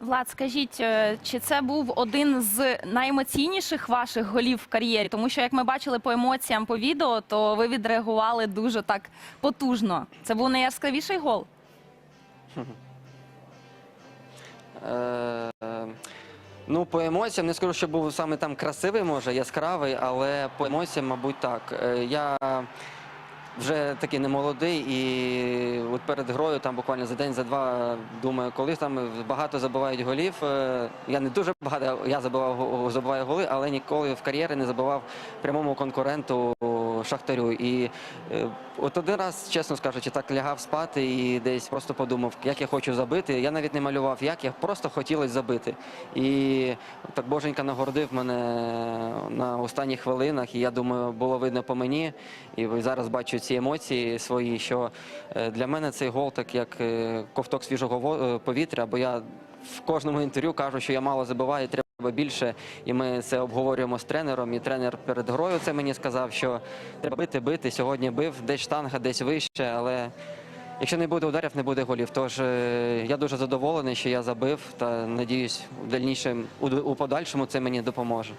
Влад, скажіть, е, чи це був один з найемоційніших ваших голів в кар'єрі? Тому що, як ми бачили по емоціям по відео, то ви відреагували дуже так потужно. Це був найяскравіший гол? Е, Ну, по емоціям, не скажу, що був саме там красивий, може, яскравий, але по емоціям, мабуть, так. Е, Я вже такий немолодий, і от перед грою, там буквально за день, за два, думаю, коли там багато забивають голів. Е, Я не дуже багато, я забивав забиваю голи, але ніколи в кар'єрі не забивав прямому конкуренту Шахтарю. І е, от один раз, чесно скажучи, так лягав спати і десь просто подумав, як я хочу забити. Я навіть не малював, як я просто хотілося забити. І так Боженька нагородив мене на останніх хвилинах, і я думаю, було видно по мені. І зараз бачу ці емоції свої, що е, для мене цей гол так як е, ковток свіжого повітря, бо я в кожному інтерв'ю кажу, що я мало забиваю, треба більше. І ми це обговорюємо з тренером. І тренер перед грою це мені сказав, що треба бити, бити. Сьогодні бив, десь штанга, десь вище, але. Якщо не буде ударів, не буде голів. Тож е, я дуже задоволений, що я забив та надіюсь, в дальнішому у, у подальшому це мені допоможе.